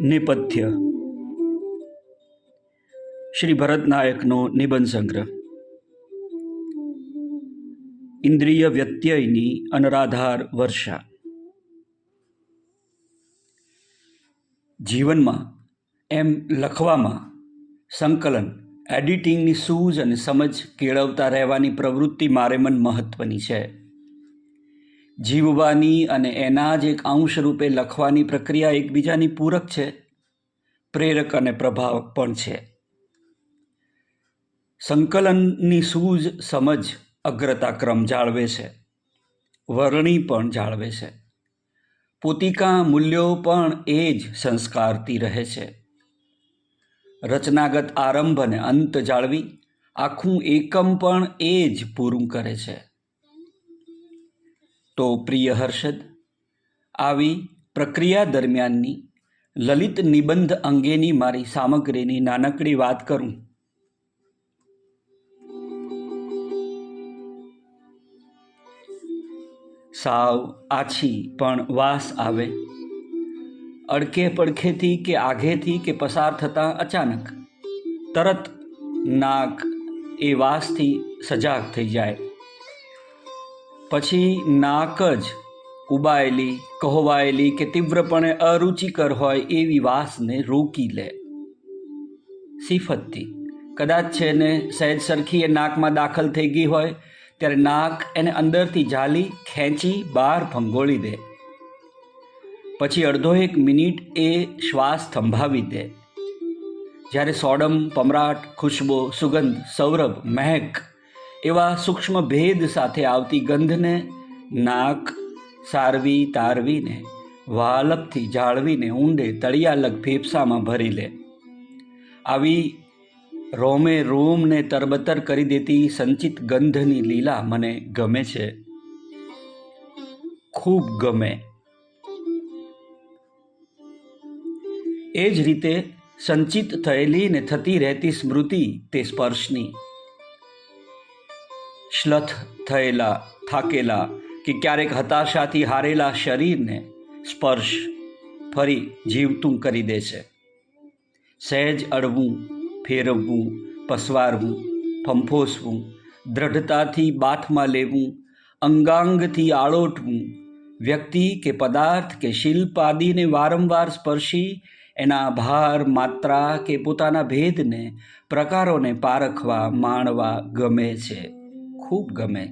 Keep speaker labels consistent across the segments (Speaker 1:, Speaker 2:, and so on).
Speaker 1: નેપથ્ય શ્રી ભરત નાયકનો નિબંધ સંગ્રહ. ઇન્દ્રિય વ્યત્યયની અનરાધાર વર્ષા. જીવનમાં એમ લખવામાં સંકલન, એડિટિંગની સૂઝ અને સમજ કેળવતા રહેવાની પ્રવૃત્તિ મારે મન મહત્ત્વની છે. જીવવાની અને એના જ એક અંશ રૂપે લખવાની પ્રક્રિયા એકબીજાની પૂરક છે, પ્રેરક અને પ્રભાવક પણ છે. સંકલનની સૂઝ સમજ અગ્રતા ક્રમ જાળવે છે, વર્ણી પણ જાળવે છે. પોતિકા મૂલ્યો પણ એ જ સંસ્કારતી રહે છે. રચનાગત આરંભ અને અંત જાળવી આખું એકમ પણ એ જ પૂરું કરે છે. તો પ્રિય હર્ષદ, આવી પ્રક્રિયા દરમિયાનની લલિત નિબંધ અંગેની મારી સામગ્રીની નાનકડી વાત કરું. સાવ આછી પણ વાસ આવે. અડકે પડખેથી કે આઘેથી કે પસાર થતાં અચાનક તરત નાક એ વાસથી સજાગ થઈ જાય. પછી નાક જ ઉબાયેલી, કહોવાયેલી કે તીવ્રપણે અરુચિકર હોય એવી વાસને રોકી લે. સિફતથી. કદાચ છે ને સહેજ સરખી એ નાકમાં દાખલ થઈ ગઈ હોય, ત્યારે નાક એને અંદરથી જાલી ખેંચી, બહાર ભંગોળી દે. પછી અડધો એક મિનિટ એ શ્વાસ થંભાવી દે. જ્યારે સોડમ, પમરાટ, ખુશ્બો, સુગંધ, સૌરભ, મહેક એવા સૂક્ષ્મ ભેદ સાથે આવતી ગંધને નાક સારવી, તારવીને વાલપથી જાળવીને ઊંડે તળિયાલગ ફેફસામાં ભરી લે. આવી રોમે રોમને તરબતર કરી દેતી સંચિત ગંધની લીલા મને ગમે છે. ખૂબ ગમે. એ જ રીતે સંચિત થયેલી ને થતી રહેતી સ્મૃતિ તે સ્પર્શની. શ્લથ થયેલા, થાકેલા કે ક્યારેક હતાશાથી હારેલા શરીરને સ્પર્શ ફરી જીવતું કરી દે છે. સહેજ અડવું, ફેરવવું, પસવારવું, ફંફોસવું, દ્રઢતાથી બાથમાં લેવું, અંગાંગથી આળોટવું, વ્યક્તિ કે પદાર્થ કે શિલ્પ આદિને વારંવાર સ્પર્શી, એના ભાર, માત્રા કે પોતાના ભેદને પ્રકારોને પારખવા, માણવા ગમે છે. ખૂબ ગમે.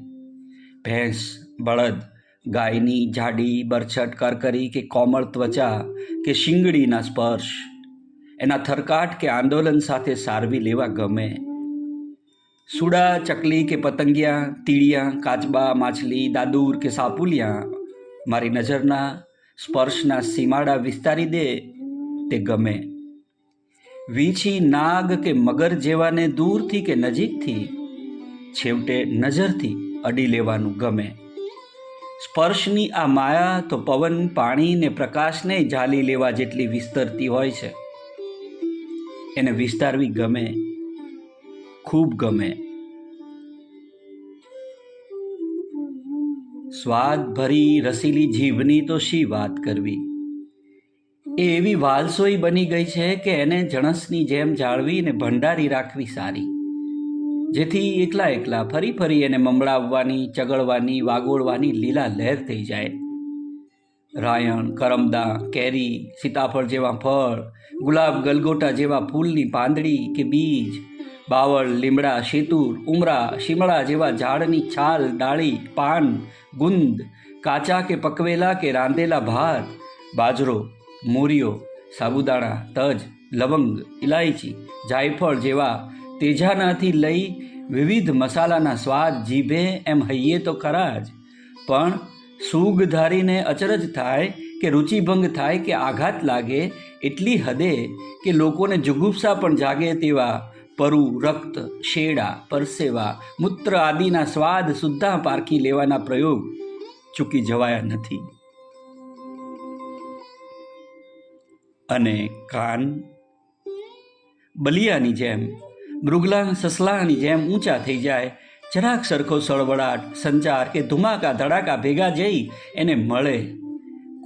Speaker 1: ભેંસ, બળદ, ગાયની જાડી, બરછટ, કરકરી કે કોમળ ત્વચા કે શિંગડીના સ્પર્શ. એના થરકાટ કે આંદોલન સાથે સારવી લેવા ગમે. સુડા, ચકલી કે પતંગિયા, તીડિયા, કાચબા, માછલી, દાદુર કે સાપુલિયા, મારી નજરના સ્પર્શના સીમાડા વિસ્તારી દે તે ગમે. વીછી નાગ કે મગર જેવાને દૂરથી કે નજીકથી છેવટે નજરથી અડી લેવાનું ગમે. સ્પર્શની આ માયા તો પવન, પાણી ને પ્રકાશને ઝાલી લેવા જેટલી વિસ્તરતી હોય છે. એને વિસ્તારવી ગમે, ખૂબ ગમે. સ્વાદ ભરી રસીલી જીભની તો શી વાત કરવી? એ એવી વાલસોઈ બની ગઈ છે કે એને જણસની જેમ જાળવી ને ભંડારી રાખવી સારી. જેથી એકલા એકલા ફરી ફરી એને મમળાવવાની ચગળવાની, વાગોળવાની લીલા લહેર થઈ જાય. રાયણ, કરમદા, કેરી, સીતાફળ જેવા ફળ, ગુલાબ ગલગોટા જેવા ફૂલની પાંદડી કે બીજ, બાવળ, લીમડા, શેતુર, ઉમરા, શિમળા જેવા ઝાડની છાલ, ડાળી, પાન, ગુંદ, કાચા કે પકવેલા કે રાંધેલા ભાત, બાજરો મોરિયો સાબુદાણા, તજ, લવંગ ઇલાયચી જાયફળ જેવા તેજાનાથી લઈ વિવિધ મસાલાના સ્વાદ જીભે એમ હૈયે તો ખરા જ. પણ સૂગ ધારીને અચરજ થાય કે રુચિભંગ થાય કે આઘાત લાગે એટલી હદે કે લોકોને જુગુપ્સા પણ જાગે તેવા પરુ, રક્ત, શેડા, પરસેવા, મૂત્ર આદિના સ્વાદ સુદ્ધા પારખી લેવાના પ્રયોગ ચૂકી જવાયા નથી. અને કાન, બલિયાની જેમ મૃગલા સસલાની જેમ ઊંચા થઈ જાય. જરાક સરખો સળવળાટ, સંચાર કે ધુમાકા ધડાકા ભેગા જઈ એને મળે.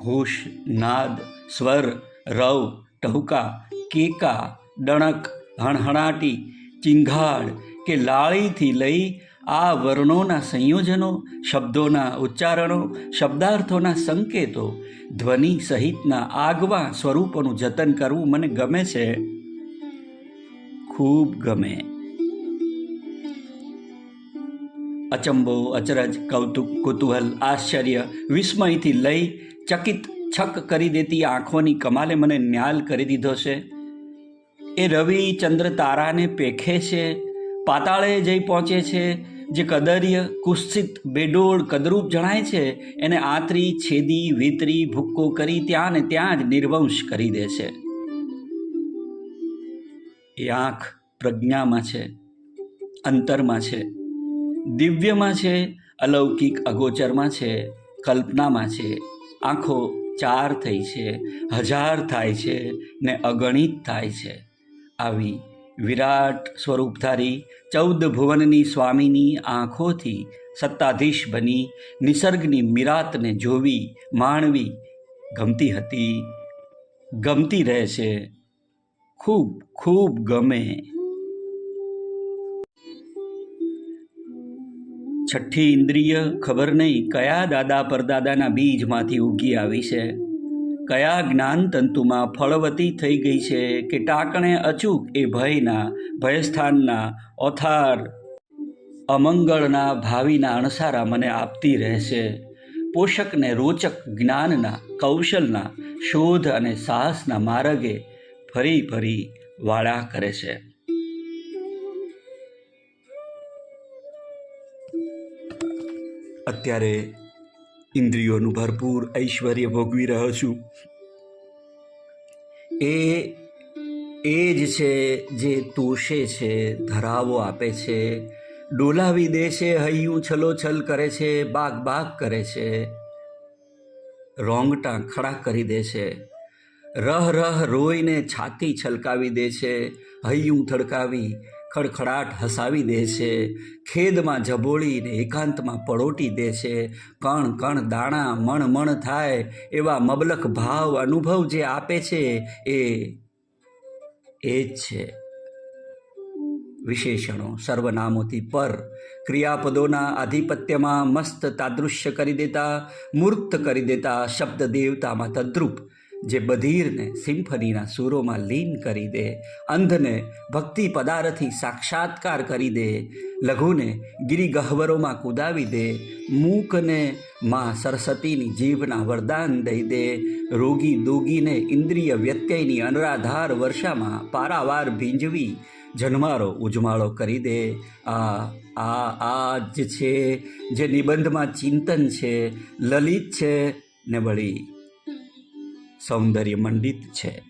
Speaker 1: ઘોષ, નાદ, સ્વર, રવ, ટહુકા, કેકા, ડણક, હણહણાટી ચિંઘાડ કે લાળીથી લઈ આ વર્ણોના સંયોજનો, શબ્દોના ઉચ્ચારણો, શબ્દાર્થોના સંકેતો, ધ્વનિ સહિતના આગવા સ્વરૂપોનું જતન કરવું મને ગમે છે. ખૂબ ગમે. અચંબો, અચરજ, કૌતુક, કુતૂહલ, આશ્ચર્ય, વિસ્મયથી લઈ ચકિત, છક કરી દેતી આંખોની કમાલે મને ન્યાલ કરી દીધો છે. એ રવિ ચંદ્ર તારાને પેખે છે, પાતાળે જઈ પહોંચે છે, જે કદર્ય કુસ્સિત બેડોળ, કદરૂપ જણાય છે, એને આતરી, છેદી, વિતરી, ભૂક્કો કરી ત્યાં ને ત્યાં જ નિર્વંશ કરી દે છે. એ આંખ પ્રજ્ઞામાં છે, અંતરમાં છે, દિવ્યમાં છે, અલૌકિક અગોચરમાં છે, કલ્પનામાં છે, આંખો ચાર થઈ છે, હજાર થાય છે ને અગણિત થાય છે. આવી વિરાટ સ્વરૂપધારી ચૌદ ભુવનની સ્વામીની આંખોથી સત્તાધીશ બની, નિસર્ગની મિરાતને જોવી, માણવી ગમતી હતી, ગમતી રહે છે ખૂબ ખૂબ ગમે. છઠ્ઠી ઇન્દ્રિય ખબર નહીં કયા દાદા પરદાદાના બીજમાંથી ઉગી આવી છે. કયા જ્ઞાન તંતુમાં ફળવતી થઈ ગઈ છે કે ટાકણે અચૂક એ ભયના, ભયસ્થાનના, ઓથાર, અમંગળના, ભાવિના અણસારા મને આપતી રહેશે. પોષકને રોચક જ્ઞાનના, કૌશલના, શોધ અને સાહસના માર્ગે ફરી ફરી વાળા કરે છે. અત્યારે ઇન્દ્રિયોનું ભરપૂર ઐશ્વર્ય ભોગવી રહ્યો છું. એ એ જ છે જે તોષે છે, ધરાવો આપે છે, ડોલાવી દે છે, હૈયું છલોછલ કરે છે, બાગ બાગ કરે છે, રોંગટા ખડા કરી દે છે. રહ રહ રોઈને છાતી છલકાવી દે છે, હૈયું થડકાવી, ખડખડાટ હસાવી દે છે, ખેદમાં જબોળીને એકાંતમાં પળોટી દે છે, કણ કણ દાણા મણ મણ થાય, એવા મબલક ભાવ અનુભવ જે આપે છે એ એ જ છે. વિશેષણો સર્વનામોથી પર, ક્રિયાપદોના આધિપત્યમાં મસ્ત તાદૃશ્ય કરી દેતા, મૂર્ત કરી દેતા શબ્દ દેવતામાં તદ્રુપ જે બધીરને સિમ્ફનીના સૂરોમાં લીન કરી દે, અંધને ભક્તિ પદારથી સાક્ષાત્કાર કરી દે, લઘુને ગિરિગહ્વરોમાં કુદાવી દે, મૂકને માં સરસ્વતીની જીભના વરદાન દઈ દે, રોગી દોગીને ઇન્દ્રિય વ્યત્યયની અનરાધાર વર્ષામાં પારાવાર ભીંજવી, જન્મારો ઉજમાળો કરી દે. આ આ આ જ છે, જે નિબંધમાં ચિંતન છે, લલિત છે ને વળી સૌંદર્ય મંડિત છે.